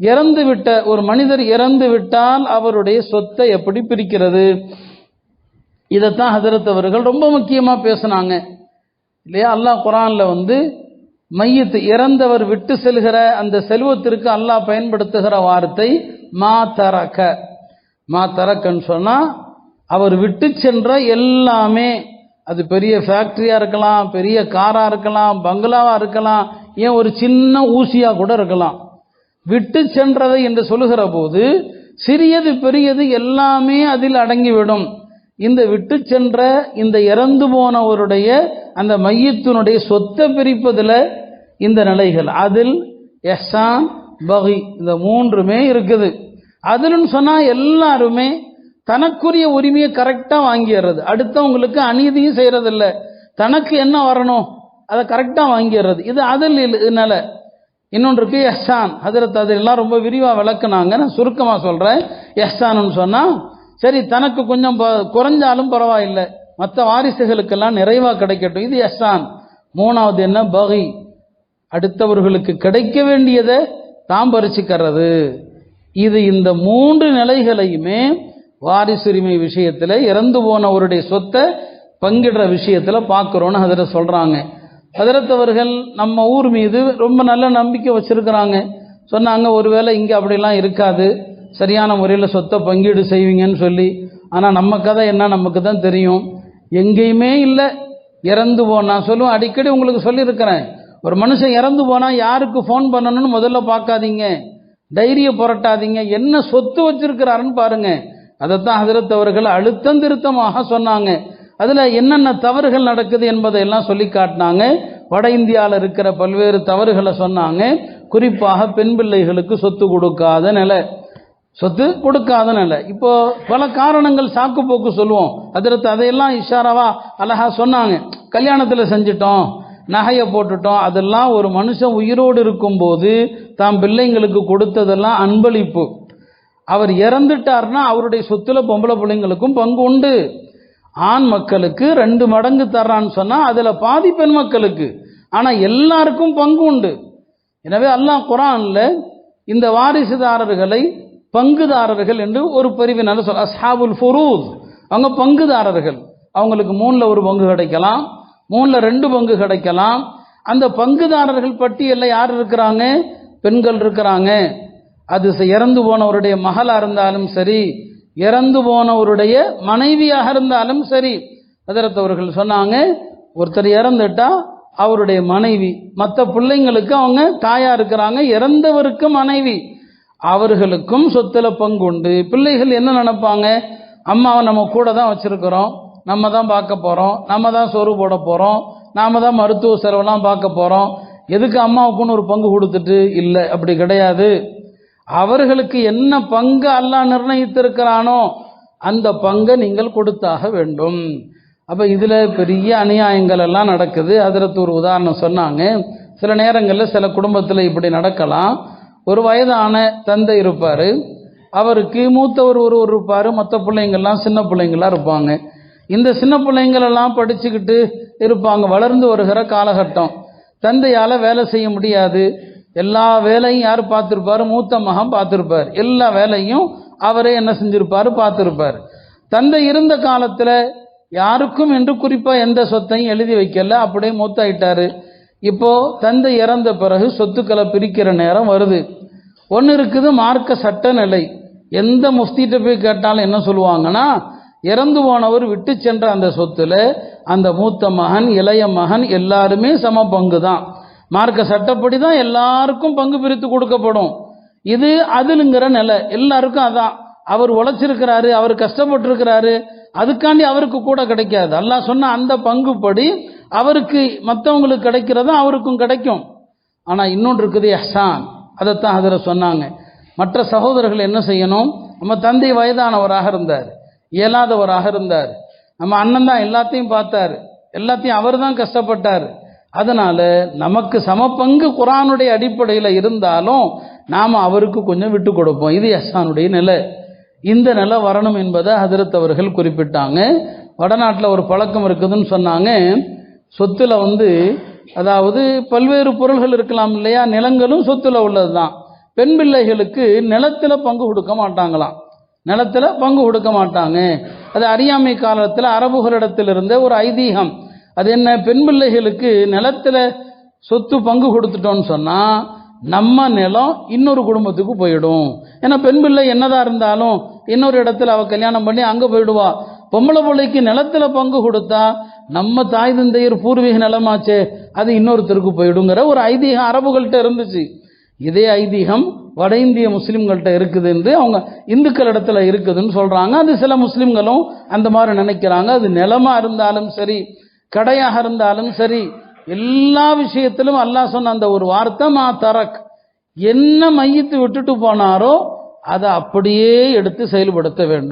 இறந்து விட்ட ஒரு மனிதர் இறந்து விட்டால் அவருடைய சொத்தை எப்படி பிரிக்கிறது? இதைத்தான் ஹசரத் அவர்கள் ரொம்ப முக்கியமா பேசுனாங்க. இல்லையா? அல்லாஹ் குரான்ல வந்து மையத்து இறந்தவர் விட்டு செல்கிற அந்த செல்வத்திற்கு அல்லாஹ் பயன்படுத்துகிற வார்த்தை மா தரக்க மா தரக்கன்னு சொன்னா அவர் விட்டு சென்ற எல்லாமே அது பெரிய ஃபேக்டரியா இருக்கலாம் பெரிய காரா இருக்கலாம் பங்களாவா இருக்கலாம் ஏன் ஒரு சின்ன ஊசியா கூட இருக்கலாம். விட்டு சென்றதை என்று சொல்லுகிற போது சிறியது பெரியது எல்லாமே அதில் அடங்கிவிடும். இந்த விட்டு சென்ற இந்த இறந்து போனவருடைய அந்த மையத்தினுடைய சொத்தை பிரிப்பதில் இந்த நிலைகள். அதில் எஸ்ஸான் பகி இந்த மூன்றுமே இருக்குது. அதுன்னு சொன்னால் எல்லாருமே தனக்குரிய உரிமையை கரெக்டாக வாங்கிடுறது அடுத்தவங்களுக்கு அநீதியும் செய்கிறதில்ல தனக்கு என்ன வரணும்? அதை கரெக்டாக வாங்கிடுறது இது அதில் இதனால் இன்னொன்று இருக்கு எஹ்சான். ஹதரத் அது எல்லாம் ரொம்ப விரிவாக விளக்குனாங்க. நான் சுருக்கமாக சொல்கிறேன் எஹ்சான்னு சொன்னால் சரி தனக்கு கொஞ்சம் குறைஞ்சாலும் பரவாயில்லை. மற்ற வாரிசுகளுக்கெல்லாம் நிறைவாக கிடைக்கட்டும். இது எஹ்சான். மூணாவது என்ன? பகை. அடுத்தவர்களுக்கு கிடைக்க வேண்டியதை தாம் பறிச்சுக்கிறது இது இந்த மூன்று நிலைகளையுமே வாரிசுரிமை விஷயத்தில் இறந்து போனவருடைய சொத்தை பங்கிடுற விஷயத்தில் பார்க்குறோன்னு அதில் சொல்கிறாங்க ஹதரத்தவர்கள் நம்ம ஊர் மீது ரொம்ப நல்ல நம்பிக்கை வச்சுருக்கிறாங்க. சொன்னாங்க ஒருவேளை இங்கே அப்படிலாம் இருக்காது. சரியான முறையில் சொத்தை பங்கீடு செய்வீங்கன்னு சொல்லி. ஆனால் நம்ம கதை என்ன நமக்கு தான் தெரியும். எங்கேயுமே இல்லை. இறந்து போனா சொல்லுவேன் அடிக்கடி உங்களுக்கு சொல்லியிருக்கிறேன். ஒரு மனுஷன் இறந்து போனால் யாருக்கு ஃபோன் பண்ணணும்னு முதல்ல பார்க்காதீங்க. டைரியை புரட்டாதீங்க. என்ன சொத்து வச்சிருக்கிறாருன்னு பாருங்கள் அதைத்தான் ஹதரத் அவர்கள் அழுத்தம் திருத்தமாக சொன்னாங்க. அதில் என்னென்ன தவறுகள் நடக்குது என்பதை எல்லாம் சொல்லி காட்டினாங்க. வட இந்தியாவில் இருக்கிற பல்வேறு தவறுகளை சொன்னாங்க. குறிப்பாக பெண் பிள்ளைகளுக்கு சொத்து கொடுக்காத நிலை. சொத்து கொடுக்காத நிலை. இப்போ பல காரணங்கள் சாக்கு போக்கு சொல்லுவோம். அதிரத்து அதையெல்லாம் இஷாராவா அழகா சொன்னாங்க. கல்யாணத்தில் செஞ்சிட்டோம். நகையை போட்டுட்டோம். அதெல்லாம் ஒரு மனுஷன் உயிரோடு இருக்கும்போது தாம் பிள்ளைங்களுக்கு கொடுத்ததெல்லாம் அன்பளிப்பு. அவர் இறந்துட்டார்னா அவருடைய சொத்துல பொம்பளை பிள்ளைங்களுக்கும் பங்கு உண்டு. ஆண் மக்களுக்கு ரெண்டு மடங்கு தர்றான்னு சொன்னால் அதில் பாதி பெண் மக்களுக்கு. ஆனால் எல்லாருக்கும் பங்கு உண்டு. எனவே அல்லாஹ் குரான்ல இந்த வாரிசுதாரர்களை பங்குதாரர்கள் என்று ஒரு பிரிவினால் சொல்ல அஸ்ஹாபுல் ஃபுரூத் அவங்க பங்குதாரர்கள். அவங்களுக்கு மூணில் ஒரு பங்கு கிடைக்கலாம். மூணில் ரெண்டு பங்கு கிடைக்கலாம். அந்த பங்குதாரர்கள் பட்டியலில் யார் இருக்கிறாங்க? பெண்கள் இருக்கிறாங்க. அது ச- இறந்து போனவருடைய மகளாக இருந்தாலும் சரி இறந்து போனவருடைய மனைவியாக இருந்தாலும் சரி. ஹதரத் சொன்னாங்க ஒருத்தர் இறந்துட்டா அவருடைய மனைவி மற்ற பிள்ளைங்களுக்கு அவங்க தாயா இருக்கிறாங்க இறந்தவருக்கு மனைவி. அவர்களுக்கும் சொத்துல பங்கு உண்டு. பிள்ளைகள் என்ன நினைப்பாங்க? அம்மாவை நம்ம கூட தான் வச்சிருக்கிறோம். நம்ம தான் பார்க்க போறோம். நம்ம தான் சோறு போட போறோம். நாம தான் மருத்துவ செலவெல்லாம் பார்க்க போறோம். எதுக்கு அம்மாவுக்குன்னு ஒரு பங்கு கொடுத்துட்டு இல்லை? அப்படி கிடையாது. அவர்களுக்கு என்ன பங்கு அல்லாஹ் நிர்ணயித்திருக்கிறானோ அந்த பங்கை நீங்கள் கொடுத்தாக வேண்டும். அப்போ இதில் பெரிய அநியாயங்கள் எல்லாம் நடக்குது. அதிரத்து ஒரு உதாரணம் சொன்னாங்க. சில நேரங்களில் சில குடும்பத்தில் இப்படி நடக்கலாம். ஒரு வயதான தந்தை இருப்பார். அவருக்கு மூத்தவர் ஒருவர் இருப்பார். மற்ற பிள்ளைங்கள்லாம் சின்ன பிள்ளைங்களா இருப்பாங்க. இந்த சின்ன பிள்ளைங்களெல்லாம் படிச்சுக்கிட்டு இருப்பாங்க. வளர்ந்து வருகிற காலகட்டம். தந்தையால் வேலை செய்ய முடியாது. எல்லா வேலையும் யார் பார்த்துருப்பாரு? மூத்த மகன் பார்த்துருப்பார். எல்லா வேலையும் அவரே என்ன செஞ்சிருப்பாரு? பார்த்துருப்பார். தந்தை இருந்த காலத்தில் யாருக்கும் என்று குறிப்பாக எந்த சொத்தையும் எழுதி வைக்கல. அப்படியே மூத்தாயிட்டாரு. இப்போ தந்தை இறந்த பிறகு சொத்துக்களை பிரிக்கிற நேரம் வருது. ஒன்று இருக்குது மார்க்க சட்ட நிலை. எந்த முஃப்திட்ட போய் கேட்டாலும் என்ன சொல்லுவாங்கன்னா இறந்து போனவர் விட்டு சென்ற அந்த சொத்துல அந்த மூத்த மகன் இளைய மகன் எல்லாருமே சம பங்கு தான் மார்க்க சட்டப்படி தான் எல்லாருக்கும் பங்கு பிரித்து கொடுக்கப்படும். இது அதுலுங்கிற நிலை. எல்லாருக்கும் அதான். அவர் உழைச்சிருக்கிறாரு அவர் கஷ்டப்பட்டிருக்கிறாரு அதுக்காண்டி அவருக்கு கூட கிடைக்காது. அல்லாஹ் சொன்ன அந்த பங்குப்படி அவருக்கு மற்றவங்களுக்கு கிடைக்கிறதா அவருக்கும் கிடைக்கும். ஆனால் இன்னொன்று இருக்குது எஹ்சான் அதைத்தான் அதில் சொன்னாங்க. மற்ற சகோதரர்கள் என்ன செய்யணும்? நம்ம தந்தை வயதானவராக இருந்தார். இயலாதவராக இருந்தார். நம்ம அண்ணன் தான் எல்லாத்தையும் பார்த்தார். எல்லாத்தையும் அவர் தான் கஷ்டப்பட்டார். அதனால நமக்கு சமபங்கு குரானுடைய அடிப்படையில் இருந்தாலும் நாம் அவருக்கு கொஞ்சம் விட்டு கொடுப்போம். இது எஸ்ஸானுடைய நிலை. இந்த நிலை வரணும் என்பதை ஹதரத் அவர்கள் குறிப்பிட்டாங்க. வடநாட்டில் ஒரு பழக்கம் இருக்குதுன்னு சொன்னாங்க. சொத்தில் வந்து அதாவது பல்வேறு பொருள்கள் இருக்கலாம் இல்லையா? நிலங்களும் சொத்துல உள்ளது தான் பெண் பிள்ளைகளுக்கு நிலத்தில் பங்கு கொடுக்க மாட்டாங்களாம். நிலத்தில் பங்கு கொடுக்க மாட்டாங்க. அது அறியாமை காலத்தில் அரபுகளிடத்தில் இருந்த ஒரு ஐதீகம். அது என்ன? பெண் பிள்ளைகளுக்கு நிலத்தில் சொத்து பங்கு கொடுத்துட்டோம்னு சொன்னால் நம்ம நிலம் இன்னொரு குடும்பத்துக்கு போயிடும். ஏன்னா பெண் பிள்ளை என்னதான் இருந்தாலும் இன்னொரு இடத்துல அவள் கல்யாணம் பண்ணி அங்கே போயிடுவா. பொம்பளை பிள்ளைக்கு நிலத்தில் பங்கு கொடுத்தா நம்ம தாய் தந்தையர் பூர்வீக நிலமாச்சே அது இன்னொருத்தருக்கு போயிடுங்கிற ஒரு ஐதீகம் அரபுகள்கிட்ட இருந்துச்சு. இதே ஐதீகம் வட இந்திய முஸ்லீம்கள்கிட்ட இருக்குது என்று அவங்க இந்துக்கள் இடத்துல இருக்குதுன்னு சொல்கிறாங்க அது சில முஸ்லீம்களும் அந்த மாதிரி நினைக்கிறாங்க. அது நிலமாக இருந்தாலும் சரி கடையாக இருந்தாலும் சரி எல்லா விஷயத்திலும் அல்லாஹ் சொன்ன அந்த ஒரு வார்த்தை மா தரக். என்ன மையத்து விட்டுட்டு போனாரோ அதை அப்படியே எடுத்து செயல்படுத்த வேண்டும்.